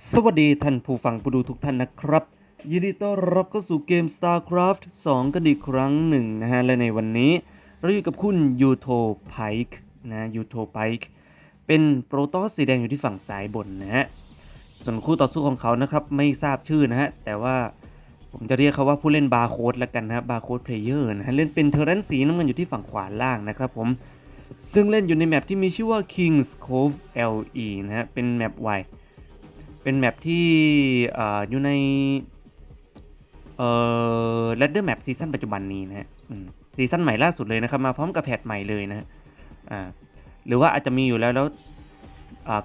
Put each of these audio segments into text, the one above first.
สวัสดีท่านผู้ฟังผู้ดูทุกท่านนะครับ ยินดีต้อนรับเข้าสู่เกม StarCraft 2 กันอีกครั้งหนึ่งนะฮะ และในวันนี้ เราอยู่กับคุณยูโทไพค์นะยูโทไพค์เป็นโปรโตสสีแดงอยู่ที่ฝั่งซ้ายบนนะฮะ ส่วนคู่ต่อสู้ของเขานะครับ ไม่ทราบชื่อนะฮะ แต่ว่าผมจะเรียกเขาว่าผู้เล่นบาร์โค้ดละกันนะบาร์โค้ดเพลเยอร์นะฮะ เล่นเป็นเทอร์เรนสีน้ำเงินอยู่ที่ฝั่งขวาล่างนะครับผมซึ่งเล่นอยู่ในแมปที่มีชื่อว่า Kings Cove LE นะฮะเป็นแมปไว เป็นแมปที่ออยู่ในเอ่อ Ladder Map ซีซั่นปัจจุบันนี้นะฮะซีซั่นใหม่ล่าสุดเลยนะครับ มาพร้อมกับแพทใหม่เลยนะฮะอ่าหรือว่าอาจจะมีอยู่แล้วแล้ว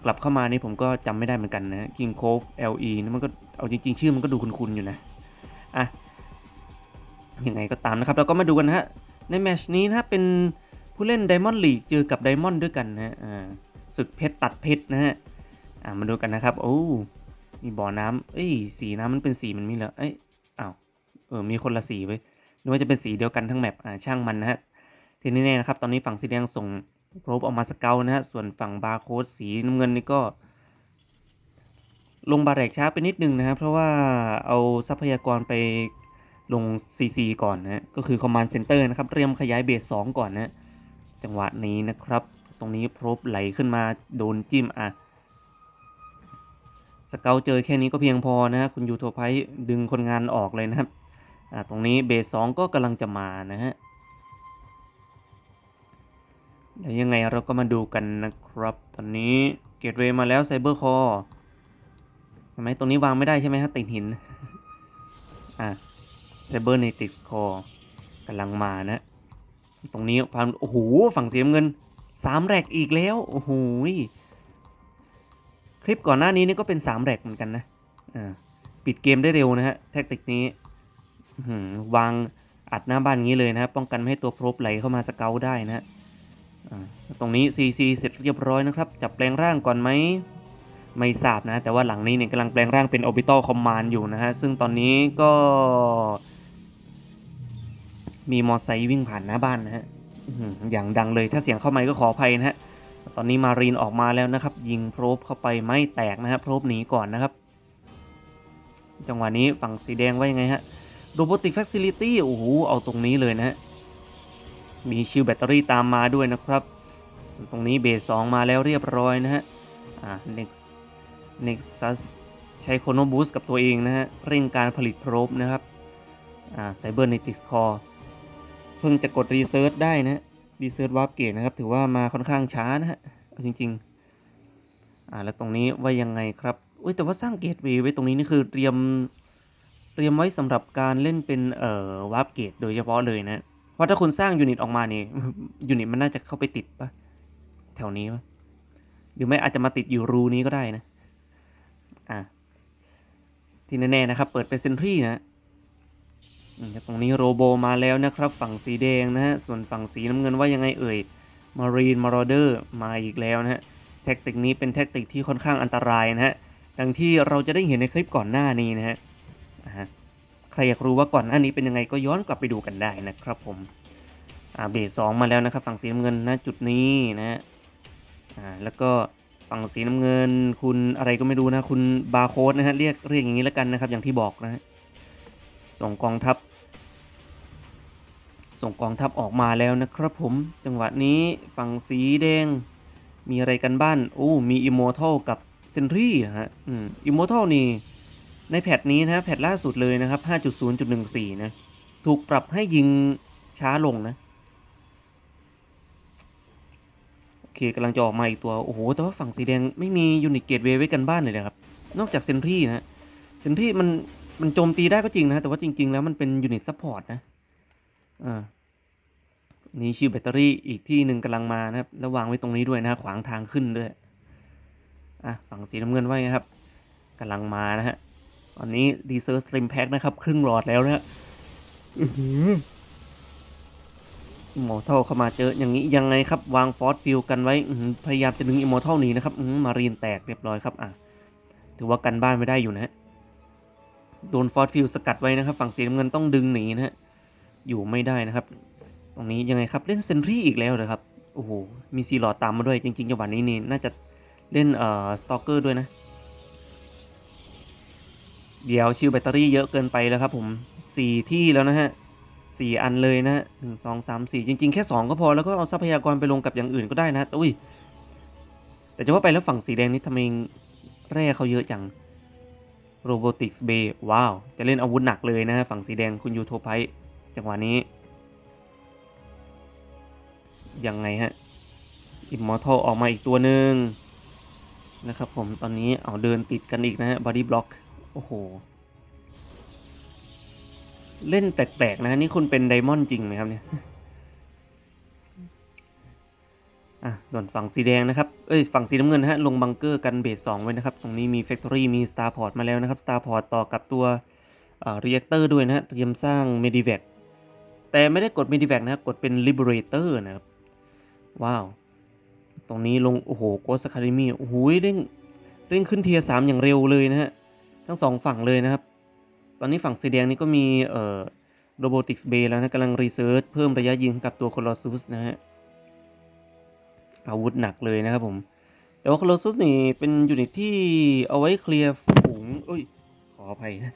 กลับเข้ามานี่ผมก็จำไม่ได้เหมือนกันนะ King Cove LE นี่มันก็เอาจริงๆ ชื่อมันก็ดูคุ้นๆอยู่นะอะยังไงก็ตามนะครับ เราก็มาดูกันนะฮะ ในแมชนี้นะฮะเป็นผู้เล่น Diamond League เจอกับ Diamond ด้วยกันนะฮะศึกเพชรตัดเพชรนะฮะอ่ามาดูกันนะครับ โอ้ มีบ่อน้ำเอ้ย สีน้ำมันเป็นสีมันมีเหรอเอ้ยอ้าว เออ มีคนละสีไว้ยนึกว่าจะเป็นสีเดียวกันทั้งแมป อ่า ช่างมันนะฮะ ทีนี้แน่นะครับ ตอนนี้ฝั่งสีแดงส่งโรบออกมาสเกลนะฮะ ส่วนฝั่งบาร์โค้ดสีน้ำเงินนี่ก็ ลงบาแรกช้าไปนิดนึงนะครับเพราะว่าเอาทรัพยากรไปลง CC ก่อนนะ ก็คือ Command Center นะครับ เตรียมขยายเบส2ก่อนนะ จังหวะนี้นะครับ ตรงนี้โพรบไหลขึ้นมาโดนจิ้มอะ สเกลเจอแค่นี้ก็เพียงพอนะฮะคุณยูโทไพดึงคนงานออกเลยนะครับอ่าตรงนี้เบสสองก็กำลังจะมานะฮะเดี๋ยวยังไงเราก็มาดูกันนะครับ ตอนนี้เกตเวย์มาแล้วไซเบอร์คอร์ใช่ไหมตรงนี้วางไม่ได้ใช่ไหมฮะติดหิน อ่าไซเบอร์เนติกคอร์กำลังมานะ ตรงนี้ความโอ้โหฝั่งเสีน้ำเงินสามแรกอีกแล้ว โอ้โห ลิปก่อนหน้านี้นี่ก็เป็น3แร็กเหมือนกันนะปิดเกมได้เร็วนะฮะแท็กติกนี้วางอัดหน้าบ้านงี้เลยนะครับป้องกันไม่ให้ตัวโปรบไหลเข้ามาสเกลได้นะฮะตรงนี้ CC เสร็จเรียบร้อยนะครับ จับแปลงร่างก่อนไหมไม่ทราบนะ แต่ว่าหลังนี้เนี่ยกำลังแปลงร่างเป็น Orbital Command อยู่นะฮะ ซึ่งตอนนี้ก็ มีมอไซค์วิ่งผ่านหน้าบ้านนะฮะอย่างดังเลยถ้าเสียงเข้าไมค์ก็ขออภัยนะฮะ ตอนนี้มารีนออกมาแล้วนะครับ ยิงโพรบเข้าไปไม่แตกนะครับโพรบหนีก่อนนะครับ จังหวะนี้ฝั่งสีแดงว่ายังไงฮะโรบอติกแฟคซิลิตี้โอ้โหเอาตรงนี้เลยนะฮะมีชิลแบตเตอรี่ตามมาด้วยนะครับส่วนตรงนี้เบสสองมาแล้วเรียบร้อยนะฮะอ่า Nex Nexus ใช้โคโนบูสกับตัวเองนะฮะเร่งการผลิตโพรบนะครับอ่าไซเบอร์เนติกคอร์เพิ่งจะกดรีเซิร์ชได้นะ ฮะรีเซิร์ชวาร์ปเกตนะครับ ถือว่ามาค่อนข้างช้านะฮะจริง ๆ อ่าแล้วตรงนี้ว่ายังไงครับอุ้ยแต่ว่าสร้างเกตเวย์ไว้ตรงนี้นี่คือเตรียมเตรียมไว้สำหรับการเล่นเป็นเอ่อวาร์ปเกตโดยเฉพาะเลยนะเพราะถ้าคุณสร้างยูนิตออกมานี่ยูนิตมันน่าจะเข้าไปติดปะแถวนี้ปะหรือไม่อาจจะมาติดอยู่รูนี้ก็ได้นะ อ่าที่แน่ๆนะครับ เปิดเป็นเซนทรีนะ ตรงนี้โรโบมาแล้วนะครับ ฝั่งสีแดงนะฮะ ส่วนฝั่งสีน้ำเงินว่ายังไงเอ่ยมารีนมารอเดอร์มาอีกแล้วนะฮะ แท็กติกนี้เป็นแท็กติกที่ค่อนข้างอันตรายนะฮะ ดังที่เราจะได้เห็นในคลิปก่อนหน้านี้นะฮะ ใครอยากรู้ว่าก่อนหน้านี้เป็นยังไงก็ย้อนกลับไปดูกันได้นะครับผมอาเบสสองมาแล้วนะครับ ฝั่งสีน้ำเงินนะจุดนี้นะฮะแล้วก็ฝั่งสีน้ำเงิน คุณอะไรก็ไม่รู้นะ คุณบาร์โค้ดนะฮะเรียกเรียกอย่างนี้แล้วกันนะครับ อย่างที่บอกนะฮะส่งกองทัพ ส่งกองทัพออกมาแล้วนะครับผม จังหวะนี้ฝั่งสีแดง มีอะไรกันบ้านโอ้มีอิโมทัลกับเซนทรีนะฮะอืมอิโมทัลนี่ ในแพทนี้นะแพทล่าสุดเลยนะครับ 5.0.14 นะ ถูกปรับให้ยิงช้าลงนะ โอเคกำลังจะออกมาอีกตัว โอ้โห แต่ว่าฝั่งสีแดงไม่มียูนิตเกตเวย์ไว้กันบ้านเลยนะครับ นอกจากเซนทรีนะฮะเซนทรีมันมันโจมตีได้ก็จริงนะ แต่ว่าจริง ๆ แล้วมันเป็นยูนิตซัพพอร์ตนะ อ่านี่ชิวแบตเตอรี่อีกที่หนึ่งกำลังมานะครับ แล้ววางไว้ตรงนี้ด้วยนะขวางทางขึ้นด้วย อะฝั่งสีน้ำเงินไว่าไงครับกำลังมานะฮะตอนนี้ดีเซอร์สลิมแพ็คนะครับ ครึ่งหลอดแล้วนะฮะอือหึ่มมอร์ทัลเข้ามาเจออย่างนี้ยังไงครับ วางฟอสฟิลกันไว้พยายามจะดึงอิมมอร์ทัลหนีนะครับอือมารีนแตกเรียบร้อยครับอะถือว่ากันบ้านไม่ได้อยู่นะฮะโดนฟอสฟิลสกัดไว้นะครับ ฝั่งสีน้ำเงินต้องดึงหนีนะฮะ อยู่ไม่ได้นะครับ ตรงนี้ยังไงครับเล่นเซนรี่อีกแล้วเลยครับโอ้โหมีซีหลอดตามมาด้วยจริงๆจังหวะนี้นี่น่าจะเล่นเอ่อสตอกเกอร์ด้วยนะ เดี๋ยวชื่อแบตเตอรี่เยอะเกินไปแล้วครับผมสี่ที่แล้วนะฮะสี่อันเลยนะหนึ่งสองสามสี่จริง ๆ แค่สองก็พอแล้วก็เอาทรัพยากรไปลงกับอย่างอื่นก็ได้นะอุ้ยแต่จะว่าไปแล้วฝั่งสีแดงนี่ทำไมแร่เขาเยอะจัง Robotics Bay ว้าว จะเล่นอาวุธหนักเลยนะฮะฝั่งสีแดงคุณยูโทไพ จังหวะนี้ ยังไงฮะ Immortal ออกมาอีกตัวหนึ่งนะครับผมตอนนี้เอาเดินติดกันอีกนะฮะ Body Block โอ้โห เล่นแปลกๆนะฮะนี่คุณเป็นไดมอนด์จริงไหมครับเนี่ยอะส่วนฝั่งสีแดงนะครับเอ้ยฝั่งสีน้ำเงินฮะลงบังเกอร์กันเบสสองไว้นะครับ ตรงนี้มี Factory มี Starport มาแล้วนะครับ Starport ต่อกับตัวเอ่อ Reactor ด้วยนะฮะเตรียมสร้าง Medivac แแต่ไม่ได้กด Medivac นะครับ กดเป็น Liberator นะครับ ว้าว ตรงนี้ลง โอ้โห Ghost Academy โอ้โหเร่งเร่งขึ้นเทียร์สามอย่างเร็วเลยนะฮะ ทั้งสองฝั่งเลยนะครับ ตอนนี้ฝั่งสีแดงนี่ก็มีเอ่อ Robotics Bay แล้วนะกำลังรีเสิร์ชเพิ่มระยะยิงกับตัว Colossus นะฮะ อาวุธหนักเลยนะครับผม แต่ว่า Colossus นี่เป็นยูนิตที่เอาไว้เคลียร์ฝูงเอ้ยขออภัยนะ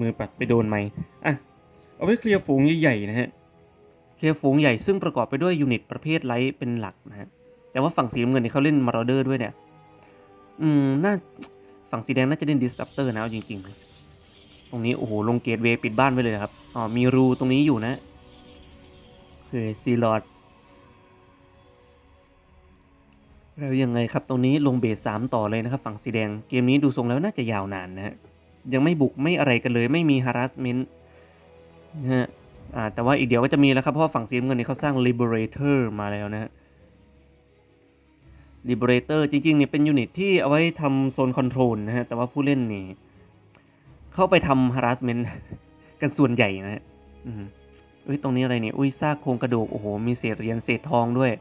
มือปัดไปโดนไม้อะ เอาไว้เคลียร์ฝูงใหญ่ๆนะฮะ เคลียร์ฝูงใหญ่ซึ่งประกอบไปด้วยยูนิตประเภทไลท์เป็นหลักนะฮะ แต่ว่าฝั่งสีน้ำเงินเนี่ยเขาเล่นมาร์เดอร์ด้วยเนี่ย อืม น่า ฝั่งสีแดงน่าจะเล่นดิส r ั p เตอร์นะเอาจริงๆ ตรงนี้โอ้โห ลงเกตเวย์ปิดบ้านไว้เลยครับ อ๋อ มีรูตรงนี้อยู่นะคือซีลอดแล้วยังไงครับตรงนี้ลงเบสสามต่อเลยนะครับ ฝั่งสีแดงเกมนี้ดูทรงแล้วน่าจะยาวนานนะฮะยังไม่บุกไม่อะไรกันเลย ไม่มี harassment นะฮะอ่าแต่ว่าอีกเดี๋ยวก็จะมีแล้วครับ เพราะฝั่งสีน้ำเงินนี่เขาสร้าง liberator มาแล้วนะฮะ liberator จริงๆเนี่ยเป็นยูนิตที่เอาไว้ทำโซนคอนโทรลนะฮะ แต่ว่าผู้เล่นนี่ เข้าไปทำ harassment กันส่วนใหญ่นะฮะอืมเอ้ยตรงนี้อะไรเนี่ย อุ้ยซากโครงกระดูก โอ้โห มีเศษเหรียญเศษทองด้วย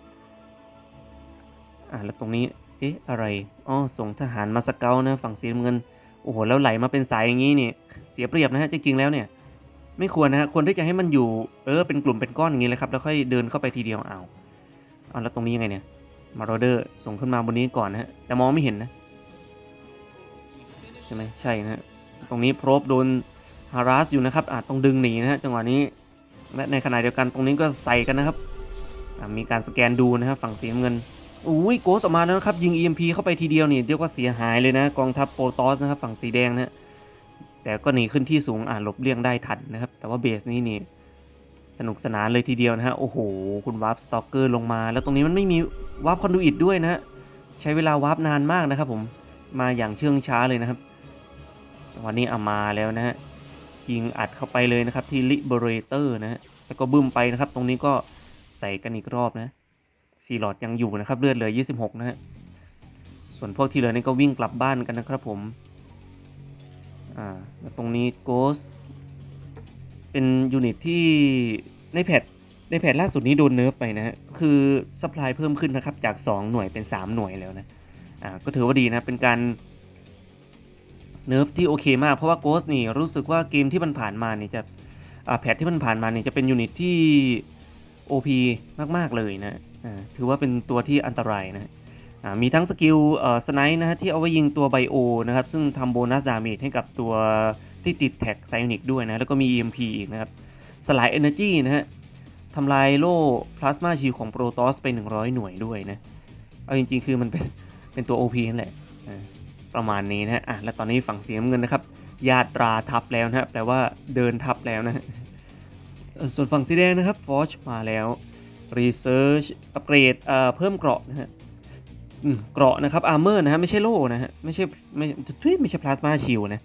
อ่าแล้วตรงนี้ เอ๊ะ อะไร อ๋อ ส่งทหารมาสเกลนะ ฝั่งสีน้ำเงิน โอ้โห แล้วไหลมาเป็นสายอย่างนี้นี่ เสียเปรียบนะฮะ จริงๆแล้วเนี่ย ไม่ควรนะฮะควรที่จะให้มันอยู่เออเป็นกลุ่มเป็นก้อนอย่างนี้เลยครับแล้วค่อยเดินเข้าไปทีเดียวเอาเอาแล้วตรงนี้ยังไงเนี่ยมาโรเดอร์ส่งขึ้นมาบนนี้ก่อนนะฮะแต่มองไม่เห็นนะใช่ไหมใช่นะฮะตรงนี้โพรบโดนฮาราสอยู่นะครับอาจต้องดึงหนีนะฮะจังหวะนี้และในขณะเดียวกันตรงนี้ก็ใส่กันนะครับมีการสแกนดูนะครับฝั่งสีน้ำเงินอุ้ยโกสออกมาแล้วนะครับยิง EMP เข้าไปทีเดียวนี่เรียกว่าเสียหายเลยนะกองทัพโปรตอสนะครับฝั่งสีแดงนะ แต่ก็หนีขึ้นที่สูงอ่าหลบเลี่ยงได้ทันนะครับ แต่ว่าเบสนี้นี่สนุกสนานเลยทีเดียวนะฮะ โอ้โห คุณวาร์ปสตอกเกอร์ลงมา แล้วตรงนี้มันไม่มีวาร์ปคอนดูอิดด้วยนะฮะ ใช้เวลาวาร์ปนานมากนะครับผมมาอย่างเชื่องช้าเลยนะครับ วันนี้เอามาแล้วนะฮะยิงอัดเข้าไปเลยนะครับที่ Liberator นะฮะแล้วก็บึ้มไปนะครับ ตรงนี้ก็ใส่กันอีกรอบนะซีหลอดยังอยู่นะครับ เลือดเหลือ 26 นะฮะส่วนพวกที่เหลือนี่ก็วิ่งกลับบ้านกันนะครับผม อ่าตรงนี้ Ghost เป็นยูนิตที่ในแพทในแพทล่าสุดนี้โดนเนิร์ฟไปนะฮะคือสป라이เพิ่มขึ้นนะครับ จาก 2 หน่วยเป็น 3 หน่วยแล้วนะอ่าก็ถือว่าดีนะเป็นการเนิร์ฟที่โอเคมาก เพราะว่า Ghost นี่รู้สึกว่าเกมที่มันผ่านมาเนี่ยจะอ่าแพทที่มันผ่านมาเนี่ยจะเป็นยูนิตที่ OP มาก ๆ เลยนะอ่าถือว่าเป็นตัวที่อันตรายนะอ่า มีทั้งสกิลสไนป์นะฮะที่เอาไว้ยิงตัวไบโอนะครับ ซึ่งทำโบนัสดาเมจให้กับตัวที่ติดแท็กไซอนิกด้วยนะ แล้วก็มี EMP อีกนะครับ สลาย Energy นะฮะทำลายโล่พลาสมาชิลของโปรโตสไป 100 หน่วยด้วยนะ เอาจริง ๆ คือมันเป็นเป็นตัว OP นั่นแหละประมาณนี้นะฮะอะแล้วตอนนี้ฝั่งสีน้ำเงินนะครับยาตราทับแล้วนะฮะแปลว่าเดินทับแล้วนะส่วนฝั่งสีแดงนะครับฟอชมาแล้ว Research อัปเกรดเพิ่มเกราะนะฮะ เกราะนะครับอาร์เมอร์นะฮะไม่ใช่โล่นะฮะไม่ใช่ไม่ทุยไม่ใช่พลาสมาชิลนะ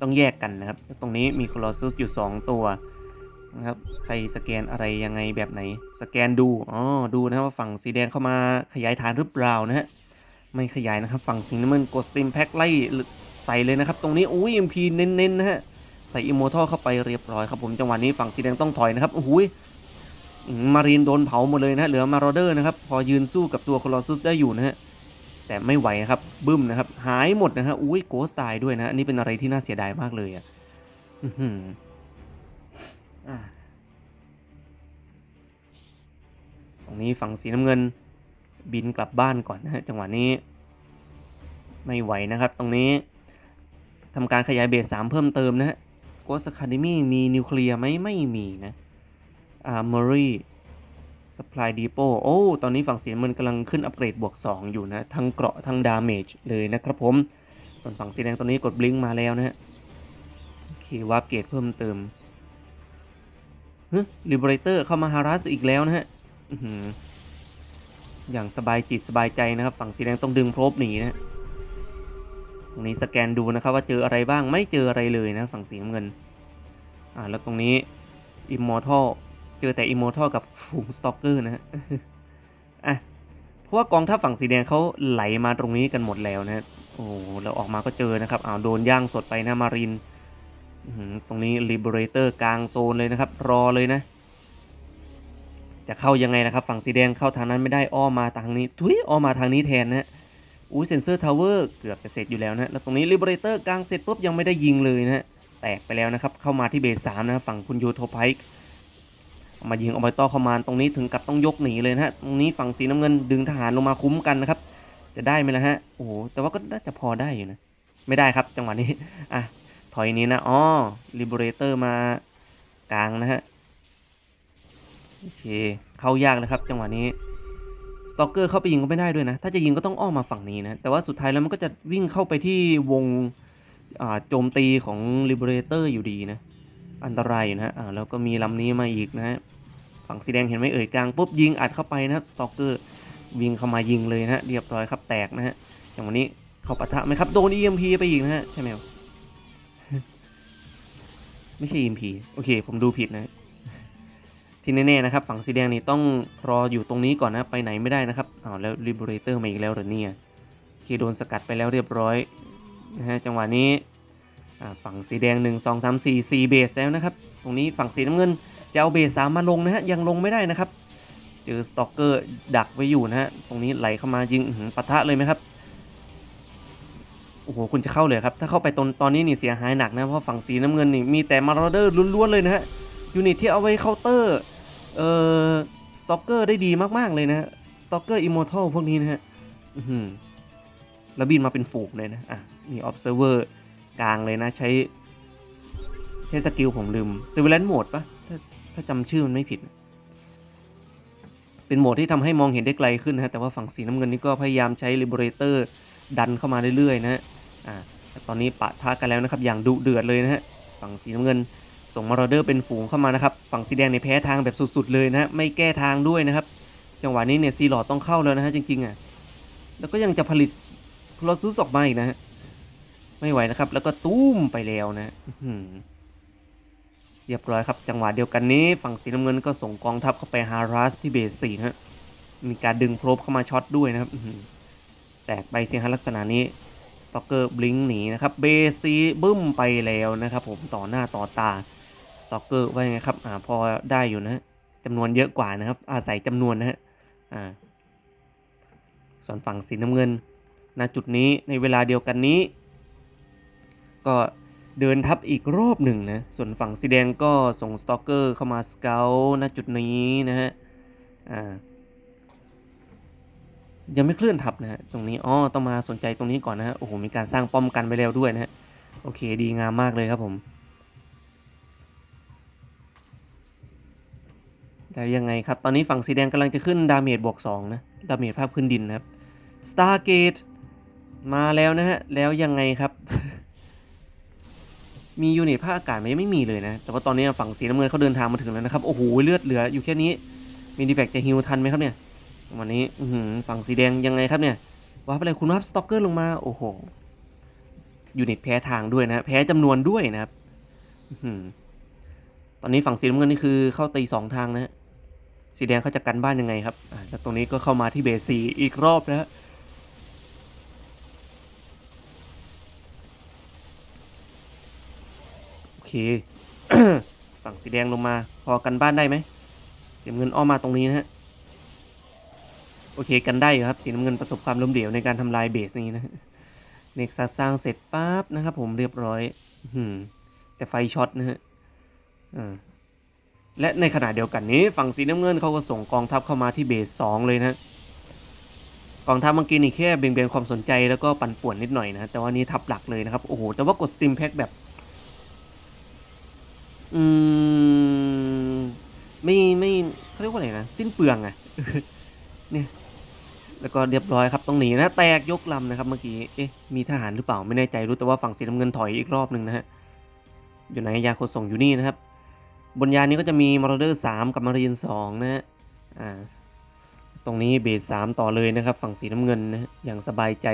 ต้องแยกกันนะครับ ตรงนี้มีคลอส u สอยู่ 2 ตัวนะครับใครสแกนอะไรยังไงแบบไหน สแกนดูอ๋อดูนะครับว่าฝั่งสีแดงเข้ามาขยายฐานหรือเปล่านะฮะไม่ขยายนะครับ ฝั่งสีน้ำเงินกดสติมแพ็คไล่ใส่เลยนะครับ ตรงนี้อุ้ย MP เน้นๆนะฮะใส่อิโมทอลเข้าไปเรียบร้อยครับผมจังหวะนี้ฝั่งสีแดงต้องถอยนะครับโอ้โห มารีนโดนเผาหมดเลยนะเหลือมารอเดอร์นะครับ พอยืนสู้กับตัวคลอสุสได้อยู่นะฮะแต่ไม่ไหวครับบึ้มนะครับ หายหมดนะฮะอุ้ยโกสตายด้วยนะอันนี้เป็นอะไรที่น่าเสียดายมากเลยอะอื้อหืออ่าตรงนี้ฝั่งสีน้ำเงิน บินกลับบ้านก่อนนะฮะจังหวะนี้ ไม่ไหวนะครับ ตรงนี้ทำการขยายเบสสามเพิ่มเติมนะฮะโกสคาเดมี่มีนิวเคลียร์ไหมไม่มีนะ อาร์มอรี่สปายดีโปโอ้ ตอนนี้ฝั่งสีน้ำเงินกำลังขึ้นอัปเกรดบวก 2 อยู่นะ ทั้งเกราะทั้งดาเมจเลยนะครับผม ส่วนฝั่งสีแดงตอนนี้กดบลิงก์มาแล้วนะฮะโอเควาร์ปเกตเพิ่มเติมเฮ้ยลิเบรเตอร์เข้ามาฮารัสอีกแล้วนะฮะอย่างสบายจิตสบายใจนะครับ ฝั่งสีแดงต้องดึงโพรบหนีนะตรงนี้สแกนดูนะครับว่าเจออะไรบ้างไม่เจออะไรเลยนะ ฝั่งสีน้ำเงิน อ่าแล้วตรงนี้ Immortal เจอแต่ Immortal กับฝูง Stalker นะฮะอะเพราะว่ากองทัพฝั่งสีแดงเขาไหลมาตรงนี้กันหมดแล้วนะโอ้เราออกมาก็เจอนะครับอ้าวโดนย่างสดไปนะมารินตรงนี้ Liberator กลางโซนเลยนะครับ รอเลยนะ จะเข้ายังไงนะครับ ฝั่งสีแดงเข้าทางนั้นไม่ได้อ้อมาทางนี้ทุยอ้อมาทางนี้แทนนะอุ้ยเซนเซอร์ทาวเวอร์เกือบจะเสร็จอยู่แล้วนะแล้วตรงนี้ลิเบเรเตอร์กลางเสร็จปุ๊บยังไม่ได้ยิงเลยนะแตกไปแล้วนะครับ เข้ามาที่เบสสามนะฝั่งคุณยูโทไพค์ มายิงออบตเข้ามาตรงนี้ถึงกับต้องยกหนีเลยนะฮะตรงนี้ฝั่งสีน้ำเงินดึงทหารลงมาคุ้มกันนะครับ จะได้ไหมล่ะฮะโอ้โหแต่ว่าก็น่าจะพอได้อยู่นะไม่ได้ครับจังหวะนี้อะถอยนี้นะอ๋อลิเบเรเตอร์มากลางนะฮะโอเคเข้ายากนะครับ จังหวะนี้สตอกเกอร์เข้าไปยิงก็ไม่ได้ด้วยนะ ถ้าจะยิงก็ต้องอ้อมมาฝั่งนี้นะ แต่ว่าสุดท้ายแล้วมันก็จะวิ่งเข้าไปที่วงโจมตีของ Liberator อยู่ดีนะ อันตรายอยู่นะอ่าแล้วก็มีลำนี้มาอีกนะฮะฝั่งสีแดงเห็นไหมเอ่ยกลางปุ๊บยิงอัดเข้าไปนะสตอกเกอร์วิ่งเข้ามายิงเลยนะฮะเรียบร้อยครับแตกนะฮะอย่างวันนี้เข้าปะทะไหมครับโดน EMP ไปอีกนะฮะใช่ไหมครับไม่ใช่ EMP โอเค ผมดูผิดนะที่แน่ๆนะครับ ฝั่งสีแดงนี่ต้องรออยู่ตรงนี้ก่อนนะ ไปไหนไม่ได้นะครับอ้าวแล้ว Liberator มาอีกแล้วเหรอเนี่ยโอเคโดนสกัดไปแล้วเรียบร้อยนะฮะจังหวะนี้ ฝั่งสีแดง 1 2 3 4 4เบสแล้วนะครับ ตรงนี้ฝั่งสีน้ำเงินจะเอาเบสสามมาลงนะฮะยังลงไม่ได้นะครับ เจอสตอกเกอร์ดักไว้อยู่นะฮะตรงนี้ไหลเข้ามายิงหือปะทะเลยไหมครับโอ้โหคุณจะเข้าเลยครับถ้าเข้าไปตอนตอนนี้นี่เสียหายหนักนะเพราะฝั่งสีน้ำเงินนี่มีแต่มาร์เดอร์ล้วนๆเลยนะฮะยูนิตที่เอาไว้เคาน์เตอร์เอ่อสต็อกเกอร์ได้ดีมากๆเลยนะฮะสต็อกเกอร์อิมมอร์ทัลพวกนี้นะฮะแล้วบินมาเป็นฝูงเลยนะอะมี observer กลางเลยนะ ใช้ใช้สกิลผมลืม surveillance mode ปะถ้าถ้าจำชื่อมันไม่ผิด เป็นโหมดที่ทำให้มองเห็นได้ไกลขึ้นนะฮะแต่ว่าฝั่งสีน้ำเงินนี่ก็พยายามใช้ liberator ดันเข้ามาเรื่อยๆนะฮะอ่าแต่ตอนนี้ปะทะกันแล้วนะครับ อย่างดุเดือดเลยนะฮะฝั่งสีน้ำเงินส่งมาราเดอร์เป็นฝูงเข้ามานะครับ ฝั่งสีแดงในยแพ้ทางแบบสุดๆเลยนะฮะไม่แก้ทางด้วยนะครับ จังหวะนี้เนี่ยซีหลอดต้องเข้าแล้วนะฮะจริงๆอะแล้วก็ยังจะผลิตโคลอซุสออกมาอีกนะฮะ ไม่ไหวนะครับ แล้วก็ตุ้มไปแล้วนะเรียบร้อยครับ จังหวะเดียวกันนี้ ฝั่งสีน้ำเงินก็ส่งกองทัพเข้าไปฮารัสที่เบสสี่นะฮะมีการดึงโพรบเข้ามาช็อตด้วยนะครับแตกไปเสียงฮะลักษณะนี้สต็อกเกอร์บลิงหนีนะครับเบสซีบึ้มไปแล้วนะครับ ผมต่อหน้าต่อตาสต็อกเกอร์ว่ายังไงครับ อ่า พอได้อยู่นะจำนวนเยอะกว่านะครับ อาศัยจำนวนนะฮะอ่า ส่วนฝั่งสีน้ำเงินณจุดนี้ในเวลาเดียวกันนี้ ก็เดินทับอีกรอบหนึ่งนะ ส่วนฝั่งสีแดงก็ส่งสต็อกเกอร์เข้ามาสเกลณจุดนี้นะฮะ อ่า ยังไม่เคลื่อนทับนะฮะ ตรงนี้ อ๋อ ต้องมาสนใจตรงนี้ก่อนนะฮะ โอ้โห มีการสร้างป้อมกันไปแล้วด้วยนะฮะ โอเค ดีงามมากเลยครับผมแล้วยังไงครับ ตอนนี้ฝั่งสีแดงกำลังจะขึ้นดาเมจบวก2นะ ดาเมจภาพพื้นดินนะครับ Stargate มาแล้วนะฮะ แล้วยังไงครับ มียูนิตภาคอากาศไหมยังไม่มีเลยนะ แต่ว่าตอนนี้ฝั่งสีน้ำเงินเขาเดินทางมาถึงแล้วนะครับ โอ้โห เลือดเหลืออยู่แค่นี้ มีดีแฟกจะฮิวทันไหมครับเนี่ย วันนี้อืฝั่งสีแดงยังไงครับเนี่ยว้าไปเลยคุณรับสต็อกเกอร์ลงมา โอ้โห ยูนิตแพ้ทางด้วยนะ แพ้จำนวนด้วยนะครับอืตอนนี้ฝั่งสีน้ำเงินนี่คือเข้าตีสองทางนะสีแดงเขาจะกันบ้านยังไงครับอ่าแล้วตรงนี้ก็เข้ามาที่เบสสีอีกรอบนะฮะ โอ เค ฝั่งสีแดงลงมา พอกันบ้านได้ไหมเก็บเงินอ้อมมาตรงนี้นะฮะ โอเคกันได้อยู่ครับ สีน้ำเงินประสบความล้มเหลวในการทำลายเบสนี้นะเน็กซัสสร้างเสร็จปั๊บนะครับผมเรียบร้อยอื้อหือแต่ไฟช็อตนะฮะและในขณะเดียวกันนี้ ฝั่งสีน้ำเงินเขาก็ส่งกองทัพเข้ามาที่เบสสองเลยนะกองทัพเมื่อกี้นี่แค่เบี่ยงเบนความสนใจแล้วก็ปั่นป่วนนิดหน่อยนะ แต่ว่านี่ทับหลักเลยนะครับ โอ้โห แต่ว่ากดสตรีมแพ็กแบบ อืมไม่ไม่เขาเรียกว่าอะไรนะสิ้นเปลืองอะเนี่ย แล้วก็เรียบร้อยครับต้องหนีนะแตกยกลำนะครับเมื่อกี้เอ๊ะมีทหารหรือเปล่าไม่แน่ใจรู้แต่ว่าฝั่งสีน้ำเงินถอยอีกรอบหนึ่งนะฮะอยู่ไหนยานขนส่งอยู่นี่นะครับ บนยานนี้ก็จะมีมาร์เดอร์สามกับมารีนสองนะฮะอ่าตรงนี้เบสสามต่อเลยนะครับ ฝั่งสีน้ำเงินนะอย่างสบายใจ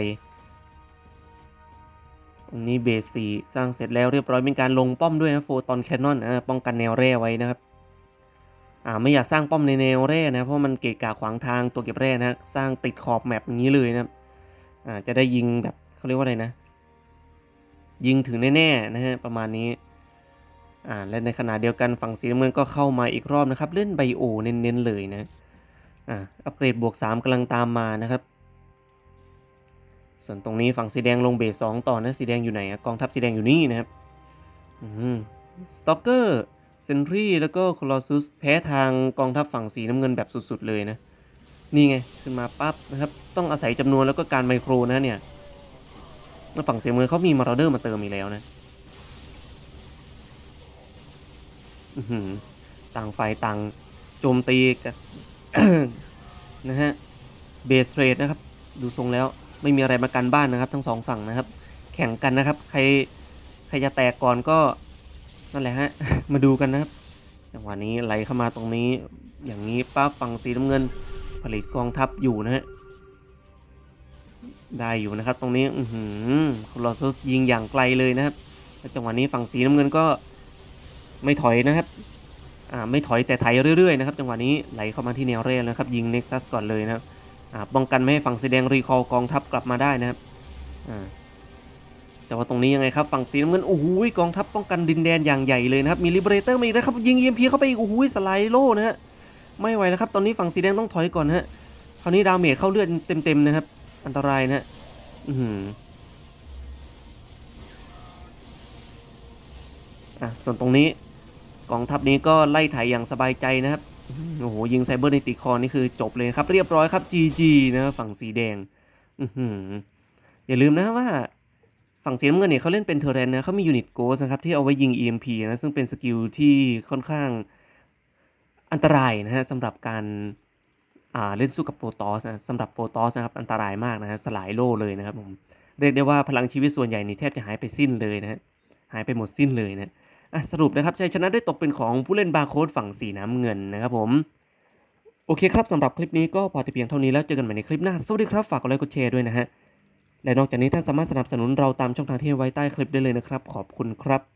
ตรงนี้เบสสี่สร้างเสร็จแล้วเรียบร้อยเป็นการลงป้อมด้วยนะโฟตอนแคนนอนอ่าป้องกันแนวแร่ไว้นะครับอ่าไม่อยากสร้างป้อมในแนวแร่นะเพราะมันเกะกะขวางทางตัวเก็บแร่นะสร้างติดขอบแมปอย่างนี้เลยนะอ่าจะได้ยิงแบบเขาเรียกว่าอะไรนะ ยิงถึงแน่ๆนะฮะประมาณนี้อ่าและในขณะเดียวกันฝั่งสีน้ำเงินก็เข้ามาอีกรอบนะครับ เล่นไบโอเน้นๆเลยนะอ่าอัปเกรดบวก3กำลังตามมานะครับ ส่วนตรงนี้ฝั่งสีแดงลงเบสสองต่อนะสีแดงอยู่ไหนอะกองทัพสีแดงอยู่นี่นะครับสต็อกเกอร์เซนทรีแล้วก็คลอซุสแพ้ทางกองทัพฝั่งสีน้ำเงินแบบสุดๆเลยนะ นี่ไง ขึ้นมาปั๊บนะครับ ต้องอาศัยจำนวนแล้วก็การไมโครนะเนี่ยแล้วฝั่งสีน้ำเงินเขามีมาราเดอร์มาเติมอีกแล้วนะต่างฝ่ายต่างโจมตีกันนะฮะเบสเทรดนะครับ ดูทรงแล้ว ไม่มีอะไรมากันบ้านนะครับ ทั้งสองฝั่งนะครับ แข่งกันนะครับ ใครใครจะแตกก่อนก็นั่นแหละฮะ มาดูกันนะครับจังหวะนี้ไหลเข้ามาตรงนี้ อย่างนี้ปั๊บฝั่งสีน้ำเงิน ผลิตกองทัพอยู่นะฮะได้อยู่นะครับ ตรงนี้อือหือคลอสยิงอย่างไกลเลยนะครับจังหวะนี้ฝั่งสีน้ำเงินก็ไม่ถอยนะครับอ่าไม่ถอยแต่ไถเรื่อยๆนะครับ จังหวะนี้ไหลเข้ามาที่แนวเรลนะครับ ยิงเน็กซัสก่อนเลยนะครับ ป้องกันไม่ให้ฝั่งสีแดงรีคอลกองทัพกลับมาได้นะครับแต่ว่าตรงนี้ยังไงครับฝั่งสีน้ำเงินโอ้โหกองทัพป้องกันดินแดนอย่างใหญ่เลยนะครับมีลิเบเรเตอร์มาอีกนะครับยิงเอ็มพีเข้าไปอีกโอ้โหสไลด์โล่นะฮะไม่ไหวแล้วครับตอนนี้ฝั่งสีแดงต้องถอยก่อนฮะคราวนี้ดาเมจเข้าเลือดเต็มๆนะครับ อันตรายนะฮะอือหืออะส่วนตรงนี้กองทัพนี้ก็ไล่ไถอย่างสบายใจนะครับ โอ้โหยิงไซเบอร์ในติคอนี่คือจบเลยครับ เรียบร้อยครับ GG นะฝั่งสีแดงอย่าลืมนะว่าฝั่งสีน้ำเงินเนี่ยเขาเล่นเป็นเทอร์เรนนะเขามียูนิตโกสนะครับที่เอาไว้ยิง EMP นะซึ่งเป็นสกิลที่ค่อนข้างอันตรายนะฮะสำหรับการเล่นสู้กับโปรตอสนะสำหรับโปรตอสนะครับอันตรายมากนะฮะสลายโล่เลยนะครับผมเรียกได้ว่าพลังชีวิตส่วนใหญ่นี่แทบจะหายไปสิ้นเลยนะฮะหายไปหมดสิ้นเลยนะ สรุปนะครับชัยชนะได้ตกเป็นของผู้เล่นบาร์โค้ดฝั่งสีน้ำเงินนะครับผม โอเคครับสำหรับคลิปนี้ก็พอแต่เพียงเท่านี้แล้วเจอกันใหม่ในคลิปหน้า สวัสดีครับ ฝากกดไลค์กดแชร์ด้วยนะฮะและนอกจากนี้ท่านสามารถสนับสนุนเราตามช่องทางที่ไว้ใต้คลิปได้เลยนะครับ ขอบคุณครับ